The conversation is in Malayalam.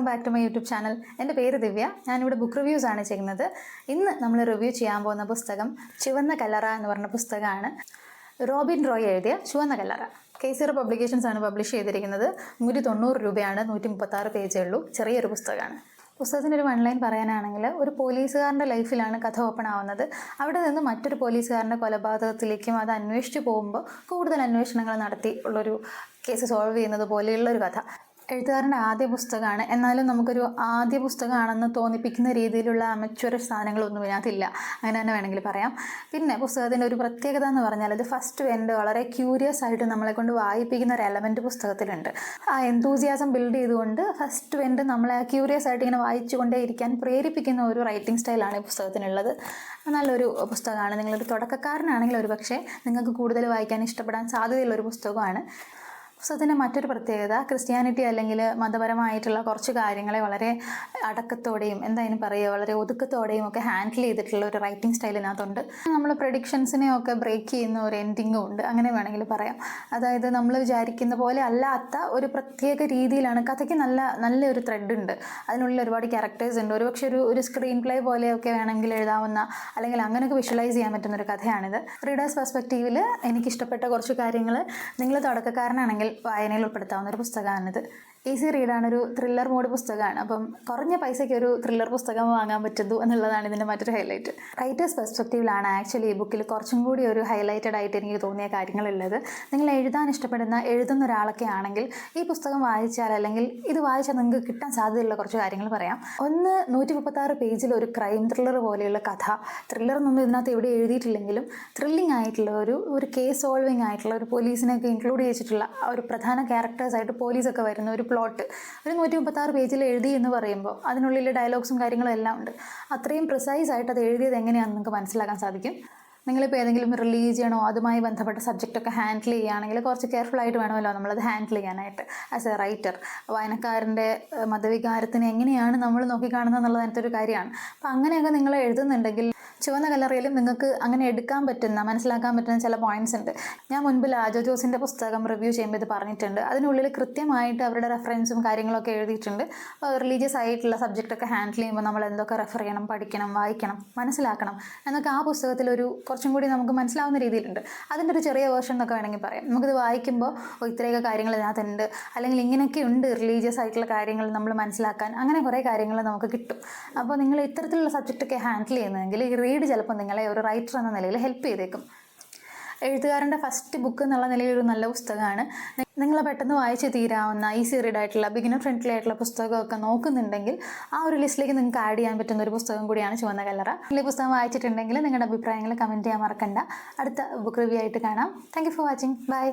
Back to my YouTube channel. എന്റെ പേര് ദിവ്യ. ഞാനിവിടെ ബുക്ക് റിവ്യൂസ് ആണ് ചെയ്യുന്നത്. ഇന്ന് നമ്മൾ റിവ്യൂ ചെയ്യാൻ പോകുന്ന പുസ്തകം ചുവന്ന കലറ എന്ന് പറഞ്ഞ പുസ്തകമാണ്. റോബിൻ റോയ് എഴുതിയ ചുവന്ന കലറ കെ പബ്ലിക്കേഷൻസ് ആണ് പബ്ലിഷ് ചെയ്തിരിക്കുന്നത്. നൂറ്റി തൊണ്ണൂറ് രൂപയാണ് നൂറ്റി മുപ്പത്താറ് പേജേ ഉള്ളൂ. ചെറിയൊരു പുസ്തകമാണ്. പുസ്തകത്തിന്റെ ഒരു വൺ ലൈൻ പറയാനാണെങ്കിൽ ഒരു പോലീസുകാരന്റെ ലൈഫിലാണ് കഥ ഓപ്പൺ ആവുന്നത്. അവിടെ നിന്ന് മറ്റൊരു പോലീസുകാരന്റെ കൊലപാതകത്തിലേക്കും അത് അന്വേഷിച്ച് പോകുമ്പോൾ കൂടുതൽ അന്വേഷണങ്ങൾ നടത്തി ഉള്ളൊരു കേസ് സോൾവ് ചെയ്യുന്നത് പോലെയുള്ളൊരു കഥ. എഴുത്തുകാരന്റെ ആദ്യ പുസ്തകമാണ്. എന്നാലും നമുക്കൊരു ആദ്യ പുസ്തകമാണെന്ന് തോന്നിപ്പിക്കുന്ന രീതിയിലുള്ള അമച്വർ സാധനങ്ങളൊന്നും ഇതിനകത്തില്ല. അങ്ങനെ തന്നെ വേണമെങ്കിൽ പറയാം. പിന്നെ പുസ്തകത്തിന്റെ ഒരു പ്രത്യേകത എന്ന് പറഞ്ഞാൽ ഇത് ഫസ്റ്റ് എൻഡ് വളരെ ക്യൂരിയസ് ആയിട്ട് നമ്മളെ കൊണ്ട് വായിപ്പിക്കുന്ന ഒരു എലമെന്റ് പുസ്തകത്തിലുണ്ട്. ആ എന്തൂസിയാസം ബിൽഡ് ചെയ്തുകൊണ്ട് ഫസ്റ്റ് എൻഡ് നമ്മളെ ക്യൂരിയസ് ആയിട്ട് ഇങ്ങനെ വായിച്ചുകൊണ്ടേ ഇരിക്കാൻ പ്രേരിപ്പിക്കുന്ന ഒരു റൈറ്റിംഗ് സ്റ്റൈലാണ് ഈ പുസ്തകത്തിനുള്ളത്. നല്ലൊരു പുസ്തകമാണ്. നിങ്ങളൊരു തുടക്കക്കാരനാണെങ്കിൽ ഒരു പക്ഷേ നിങ്ങൾക്ക് കൂടുതൽ വായിക്കാൻ ഇഷ്ടപ്പെടാൻ സാധ്യതയുള്ള ഒരു പുസ്തകമാണ്. പുസ്തകത്തിന്റെ മറ്റൊരു പ്രത്യേകത ക്രിസ്ത്യാനിറ്റി അല്ലെങ്കിൽ മതപരമായിട്ടുള്ള കുറച്ച് കാര്യങ്ങളെ വളരെ അടക്കത്തോടെയും എന്തായാലും പറയുക വളരെ ഒതുക്കത്തോടെയും ഒക്കെ ഹാൻഡിൽ ചെയ്തിട്ടുള്ള ഒരു റൈറ്റിംഗ് സ്റ്റൈൽ ഇതിനകത്തുണ്ട്. നമ്മൾ പ്രഡിക്ഷൻസിനെ ഒക്കെ ബ്രേക്ക് ചെയ്യുന്ന ഒരു എൻഡിങ്ങും ഉണ്ട്. അങ്ങനെ വേണമെങ്കിൽ പറയാം. അതായത് നമ്മൾ വിചാരിക്കുന്ന പോലെ അല്ലാത്ത ഒരു പ്രത്യേക രീതിയിലാണ് കഥയ്ക്ക് നല്ല നല്ലൊരു ത്രെഡ് ഉണ്ട്. അതിനുള്ളിൽ ഒരുപാട് ക്യാരക്ടേഴ്സ് ഉണ്ട്. ഒരുപക്ഷെ ഒരു ഒരു സ്ക്രീൻ പ്ലേ പോലെയൊക്കെ വേണമെങ്കിൽ എഴുതാവുന്ന അല്ലെങ്കിൽ അങ്ങനെയൊക്കെ വിഷ്വലൈസ് ചെയ്യാൻ പറ്റുന്ന ഒരു കഥയാണിത്. റീഡേഴ്സ് പെർസ്പെക്റ്റീവിൽ എനിക്കിഷ്ടപ്പെട്ട കുറച്ച് കാര്യങ്ങൾ നിങ്ങൾ തുടക്കക്കാരനാണെങ്കിൽ വായനയിൽ ഉൾപ്പെടുത്താവുന്ന ഒരു പുസ്തകമാണിത്. ഈസി റീഡാണ് ഒരു ത്രില്ലർ മോഡ് പുസ്തകമാണ്. അപ്പം കുറഞ്ഞ പൈസയ്ക്ക് ഒരു ത്രില്ലർ പുസ്തകം വാങ്ങാൻ പറ്റുന്നു എന്നുള്ളതാണ് ഇതിന്റെ മറ്റൊരു ഹൈലൈറ്റ് റൈറ്റേഴ്സ് പെർസ്പെക്റ്റീവിലാണ് ആക്ച്വലി ഈ ബുക്കിൽ കുറച്ചും കൂടി ഒരു ഹൈലൈറ്റഡ് ആയിട്ട് എനിക്ക് തോന്നിയ കാര്യങ്ങളുള്ളത്. നിങ്ങൾ എഴുതാൻ ഇഷ്ടപ്പെടുന്ന എഴുതുന്ന ഒരാളൊക്കെ ആണെങ്കിൽ ഈ പുസ്തകം വായിച്ചാൽ അല്ലെങ്കിൽ ഇത് വായിച്ചാൽ നിങ്ങൾക്ക് കിട്ടാൻ സാധ്യതയുള്ള കുറച്ച് കാര്യങ്ങൾ പറയാം. ഒന്ന് നൂറ്റി മുപ്പത്താറ് പേജിൽ ഒരു ക്രൈം ത്രില്ലർ പോലെയുള്ള കഥ. ത്രില്ലർ എന്നൊന്നും ഇതിനകത്ത് എവിടെ എഴുതിയിട്ടില്ലെങ്കിലും ത്രില്ലിംഗ് ആയിട്ടുള്ള ഒരു ഒരു കേസ് സോൾവിങ് ആയിട്ടുള്ള ഒരു പോലീസിനെയൊക്കെ ഇൻക്ലൂഡ് ചെയ്തിട്ടുള്ള ഒരു പ്രധാന ക്യാരക്ടേഴ്സായിട്ട് പോലീസൊക്കെ വരുന്ന ഒരു പ്ലോട്ട് ഒരു നൂറ്റി മുപ്പത്താറ് പേജിൽ എഴുതി എന്ന് പറയുമ്പോൾ അതിനുള്ളിൽ ഡയലോഗ്സും കാര്യങ്ങളും എല്ലാം ഉണ്ട്. അത്രയും പ്രിസൈസ് ആയിട്ട് അത് എഴുതിയത് എങ്ങനെയാണെന്ന് നിങ്ങൾക്ക് മനസ്സിലാക്കാൻ സാധിക്കും. നിങ്ങളിപ്പോൾ ഏതെങ്കിലും റിലീജിയണോ അതുമായി ബന്ധപ്പെട്ട സബ്ജക്റ്റൊക്കെ ഹാൻഡിൽ ചെയ്യുകയാണെങ്കിൽ കുറച്ച് കെയർഫുൾ ആയിട്ട് വേണമല്ലോ നമ്മളത് ഹാൻഡിൽ ചെയ്യാനായിട്ട് ആസ് എ റൈറ്റർ വായനക്കാരന്റെ മതവികാരത്തിന് എങ്ങനെയാണ് നമ്മൾ നോക്കിക്കാണുന്നത് എന്നുള്ളത് ഒരു കാര്യമാണ്. അപ്പോൾ അങ്ങനെയൊക്കെ നിങ്ങൾ എഴുതുന്നുണ്ടെങ്കിൽ ചുവന്ന കലറിയിലും നിങ്ങൾക്ക് അങ്ങനെ എടുക്കാൻ പറ്റുന്ന മനസ്സിലാക്കാൻ പറ്റുന്ന ചില പോയിന്റ്സ് ഉണ്ട്. ഞാൻ മുൻപ് ലാജോ ജോസിന്റെ പുസ്തകം റിവ്യൂ ചെയ്യുമ്പോൾ ഇത് പറഞ്ഞിട്ടുണ്ട്. അതിനുള്ളിൽ കൃത്യമായിട്ട് അവരുടെ റെഫറൻസും കാര്യങ്ങളൊക്കെ എഴുതിയിട്ടുണ്ട്. റിലീജിയസ് ആയിട്ടുള്ള സബ്ജക്റ്റൊക്കെ ഹാൻഡിൽ ചെയ്യുമ്പോൾ നമ്മൾ എന്തൊക്കെ റെഫർ ചെയ്യണം പഠിക്കണം വായിക്കണം മനസ്സിലാക്കണം എന്നൊക്കെ ആ പുസ്തകത്തിൽ ഒരു കുറച്ചും കൂടി നമുക്ക് മനസ്സിലാവുന്ന രീതിയിലുണ്ട്. അതിന്റെ ഒരു ചെറിയ വേർഷൻ എന്നൊക്കെ വേണമെങ്കിൽ പറയാം. നമുക്കിത് വായിക്കുമ്പോൾ ഇത്രയൊക്കെ കാര്യങ്ങൾ ഇതിനകത്തുണ്ട്. അല്ലെങ്കിൽ ഇങ്ങനെയൊക്കെ ഉണ്ട് റിലീജിയസ് ആയിട്ടുള്ള കാര്യങ്ങൾ നമ്മൾ മനസ്സിലാക്കാൻ. അങ്ങനെ കുറേ കാര്യങ്ങൾ നമുക്ക് കിട്ടും. അപ്പോൾ നിങ്ങൾ ഇത്തരത്തിലുള്ള സബ്ജക്റ്റൊക്കെ ഹാൻഡിൽ ചെയ്യുന്നതെങ്കിൽ ഈ റീഡ് ചിലപ്പോൾ നിങ്ങളെ ഒരു റൈറ്റർ എന്ന നിലയിൽ ഹെൽപ്പ് ചെയ്തേക്കും. എഴുത്തുകാരന്റെ ഫസ്റ്റ് ബുക്ക് എന്നുള്ള നിലയിൽ ഒരു നല്ല പുസ്തകമാണ്. നിങ്ങൾ പെട്ടെന്ന് വായിച്ച് തീരാവുന്ന ഈസി റീഡ് ആയിട്ടുള്ള ബിഗിനർ ഫ്രണ്ട്ലി ആയിട്ടുള്ള പുസ്തകമൊക്കെ നോക്കുന്നുണ്ടെങ്കിൽ ആ ഒരു ലിസ്റ്റിലേക്ക് നിങ്ങൾക്ക് ആഡ് ചെയ്യാൻ പറ്റുന്ന ഒരു പുസ്തകം കൂടിയാണ് ചുവന്ന കല്ലറ. ഈ പുസ്തകം വായിച്ചിട്ടുണ്ടെങ്കിൽ നിങ്ങളുടെ അഭിപ്രായങ്ങൾ കമന്റ് ചെയ്യാൻ മറക്കണ്ട. അടുത്ത ബുക്ക് റിവ്യൂ ആയിട്ട് കാണാം. Thank for watching bye